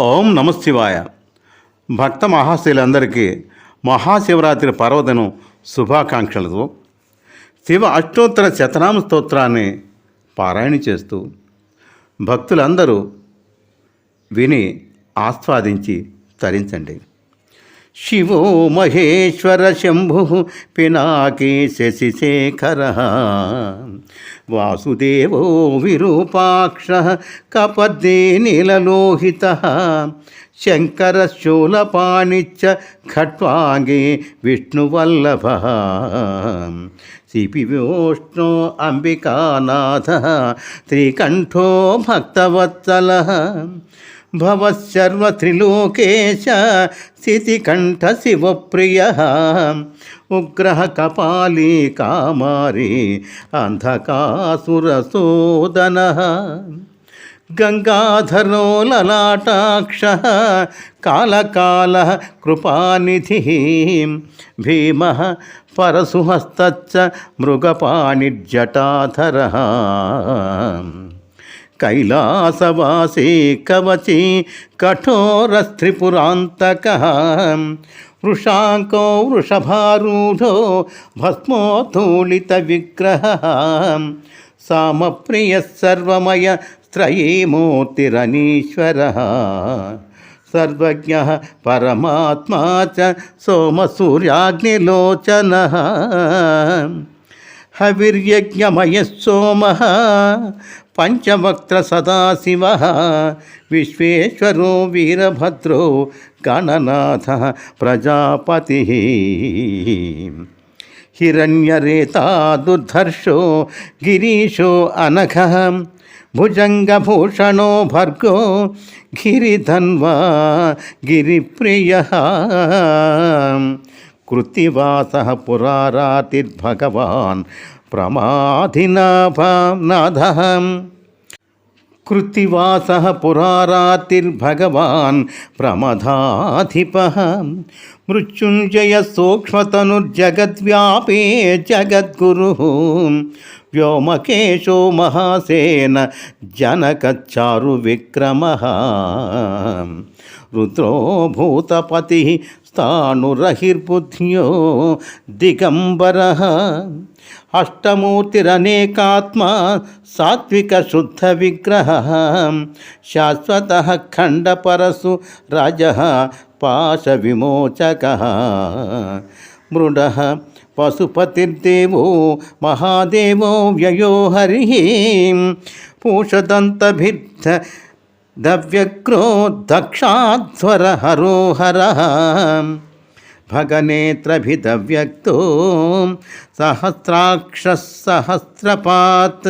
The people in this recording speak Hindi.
ఓం నమశివాయ. భక్త మహాశీలందరికీ మహాశివరాత్రి పర్వదినం శుభాకాంక్షలతో శివ అష్టోత్తర శతనామ స్తోత్రాన్ని పారాయణ చేస్తూ భక్తులందరూ విని ఆస్వాదించి తరించండి. శివో మహేశ్వర శంభు పినాకీ శశిశేఖర వాసుదేవో విరూపాక్ష కపద్దే నీలలోహిత. శంకర శూలపాణిచ్చ ఖట్వాంగే విష్ణువల్లభ. శిపివోష్ణో అంబికానాథ. త్రికంఠో భక్తవత్సల. भवत्सर्वत्रिलोकेश शितिकण्ठ शिवप्रियः उग्रः कपाली कामारी अन्धकासुरसोदनः। गङ्गाधरो ललाटाक्षः कालकालः कृपानिधिः। भीमः परशुहस्तच्च मृगपाणिजटाधरः कैलासवासी कवची कठोरस्त्रिपुरातक वृषाको वृषभारूढो भस्मोत्तूलितविग्रहः सामप्रियः स्त्री मूर्तिरनीश्वर सर्वज्ञः परमात्मा च सोमसूर्याग्निलोचनः हविर्यज्ञमयः सोमः पञ्चवक्त्रसदाशिवः विश्व वीरभद्रो गणनाथ प्रजापति। हिण्यरेता दुर्धर्षो गिरीशो अनघः, भुजङ्गभूषणो भर्गो गिरी प्रिय कृतिवास पुरारातिर्भगवान् प्रमाधिनाभानाथः कृतिवासः पुरारातिर्भगवान् प्रमदाधिपः मृत्युञ्जयसूक्ष्मतनुर्जगद्व्यापे जगद्गुरुः। व्योमकेशो महासेन जनकचारुविक्रमः रुद्रो भूतपतिः स्थाणुरहिर्बुद्ध्यो दिगंबरः अष्टमूर्तिरनेकात्मा सात्विकशुद्ध विग्रह शाश्वत खंडपरसु राज पाश विमोचक मृड पशुपतिर्देव महादेव व्ययो हरि। पूषदंत మహాదేవో వ్యయో హరి పూషదంతభిద్ధ దవ్యగ్రో దక్షాధ్వర హరోహర భగనేత్రభిదవ్యక్తో సహస్రాక్ష సహస్రపాత్